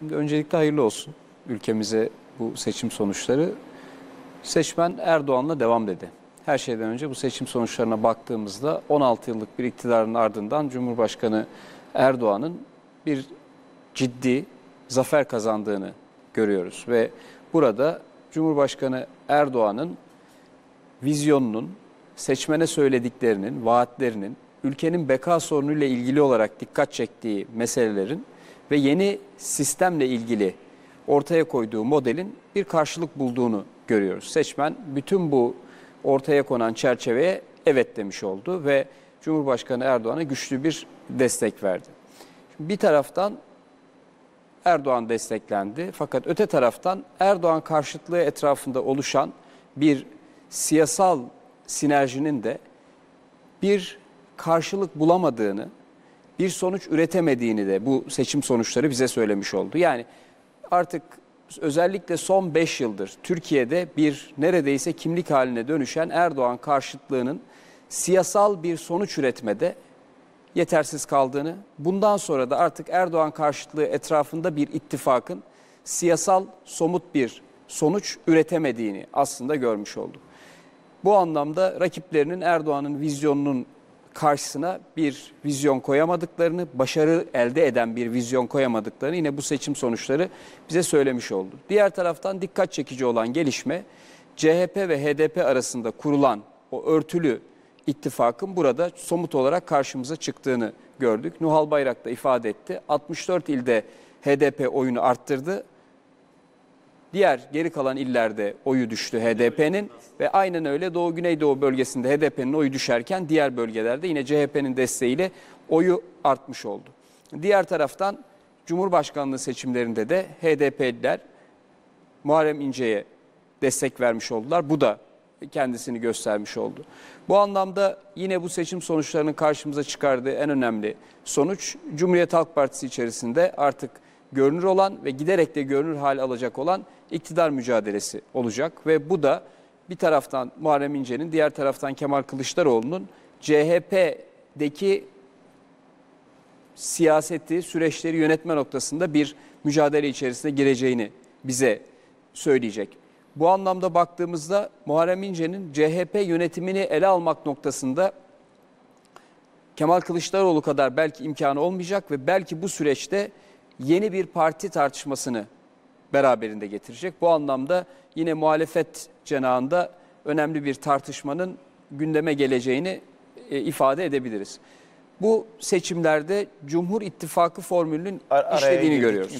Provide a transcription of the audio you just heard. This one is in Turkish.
Şimdi öncelikle hayırlı olsun ülkemize bu seçim sonuçları. Seçmen Erdoğan'la devam dedi. Her şeyden önce bu seçim sonuçlarına baktığımızda 16 yıllık bir iktidarın ardından Cumhurbaşkanı Erdoğan'ın bir ciddi zafer kazandığını görüyoruz. Ve burada Cumhurbaşkanı Erdoğan'ın vizyonunun, seçmene söylediklerinin, vaatlerinin, ülkenin beka sorunuyla ilgili olarak dikkat çektiği meselelerin ve yeni sistemle ilgili ortaya koyduğu modelin bir karşılık bulduğunu görüyoruz. Seçmen bütün bu ortaya konan çerçeveye evet demiş oldu ve Cumhurbaşkanı Erdoğan'a güçlü bir destek verdi. Bir taraftan Erdoğan desteklendi fakat öte taraftan Erdoğan karşıtlığı etrafında oluşan bir siyasal sinerjinin de bir karşılık bulamadığını, bir sonuç üretemediğini de bu seçim sonuçları bize söylemiş oldu. Yani artık özellikle son 5 yıldır Türkiye'de bir neredeyse kimlik haline dönüşen Erdoğan karşıtlığının siyasal bir sonuç üretmede yetersiz kaldığını, bundan sonra da artık Erdoğan karşıtlığı etrafında bir ittifakın siyasal somut bir sonuç üretemediğini aslında görmüş olduk. Bu anlamda rakiplerinin Erdoğan'ın vizyonunun karşısına bir vizyon koyamadıklarını, başarı elde eden bir vizyon koyamadıklarını yine bu seçim sonuçları bize söylemiş oldu. Diğer taraftan dikkat çekici olan gelişme CHP ve HDP arasında kurulan o örtülü ittifakın burada somut olarak karşımıza çıktığını gördük. Nuhal Bayrak da ifade etti. 64 ilde HDP oyunu arttırdı. Diğer geri kalan illerde oyu düştü HDP'nin ve aynen öyle Doğu Güneydoğu bölgesinde HDP'nin oyu düşerken diğer bölgelerde yine CHP'nin desteğiyle oyu artmış oldu. Diğer taraftan Cumhurbaşkanlığı seçimlerinde de HDP'liler Muharrem İnce'ye destek vermiş oldular. Bu da kendisini göstermiş oldu. Bu anlamda yine bu seçim sonuçlarının karşımıza çıkardığı en önemli sonuç Cumhuriyet Halk Partisi içerisinde artık görünür olan ve giderek de görünür hal alacak olan iktidar mücadelesi olacak ve bu da bir taraftan Muharrem İnce'nin diğer taraftan Kemal Kılıçdaroğlu'nun CHP'deki siyaseti, süreçleri yönetme noktasında bir mücadele içerisine gireceğini bize söyleyecek. Bu anlamda baktığımızda Muharrem İnce'nin CHP yönetimini ele almak noktasında Kemal Kılıçdaroğlu kadar belki imkanı olmayacak ve belki bu süreçte yeni bir parti tartışmasını beraberinde getirecek. Bu anlamda yine muhalefet cenahında önemli bir tartışmanın gündeme geleceğini e, ifade edebiliriz. Bu seçimlerde Cumhur İttifakı formülünün Ar- işlediğini görüyoruz.